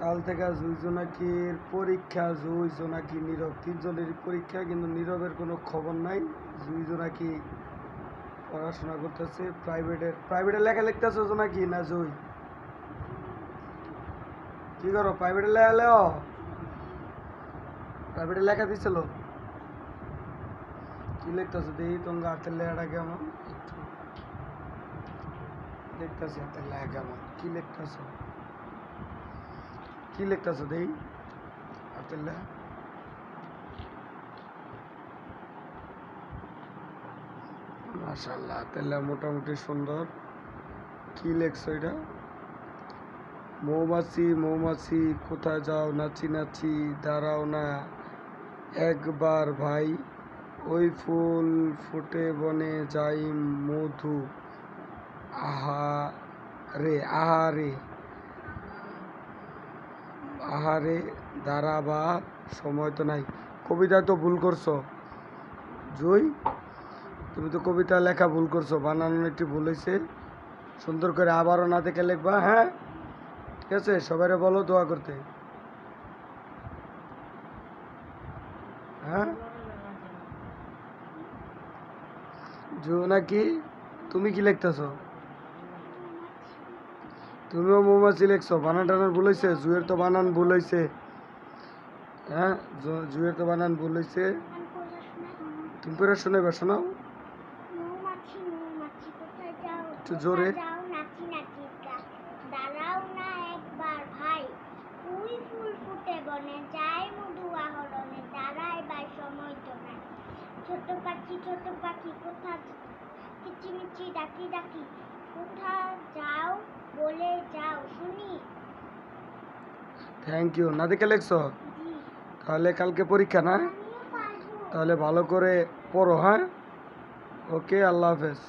কাল থেকে জুই জোনাকির পরীক্ষা জুই জোনাকি নীরব। তিনজনেরই পরীক্ষা, কিন্তু নীরবের কোনো খবর নাই। জুই জোনাকি পড়াশোনা করতেছে, প্রাইভেটের প্রাইভেটে লেখা লিখতেছে জোনাকি না জুই? কি করো প্রাইভেটে লেখা লেও? প্রাইভেটে লেখা দিছিল? কি লিখতেছো? দেখি তোমার হাতের লেখাটা কেমন? লিখতেছি হাতের লেখা কেমন। কি লিখতেছো? কি লিখতেছো হাতের লেখা মাশাল্লাহ হাতের মোটামুটি সুন্দর। কি লেখছো এটা? মৌমাছি মৌমাছি, কোথায় যাও নাচি নাচি দাঁড়াও না। একবার ভাই, ওই ফুল ফুটে বনে যাই মধু। আহা রে আহারে আহারে দাঁড়াবা সময় তো নাই। কবিতা তো ভুল করছ। জয় তুমি তো কবিতা লেখা ভুল করছ। বানানো একটু ভুল হয়েছে সুন্দর করে আবারও না দেখে লিখবা হ্যাঁ? ঠিক আছে সবাই বলো দোয়া করতে। হ্যাঁ? জো নাকি? তুমি কি লিখতেছো? তুমিও মৌমাছি লিখছো বানান টানান ভুল হয়েছে জুয়ের তো বানান ভুল হয়েছে হ্যাঁ জুয়ের তো বানান ভুল হয়েছে তুমি পড়ে শোনাবে শোনাও একটু জোরে। ছোট পাখি ছোট পাখি কোথা কিচিমিচি ডাকি ডাকি। কোথা যাও বলে যাও শুনি। থ্যাংক ইউ না দেখে লিখছো তাহলে কালকে পরীক্ষা না? তাহলে ভালো করে পড়ো হ্যাঁ? ওকে আল্লাহ হাফেজ।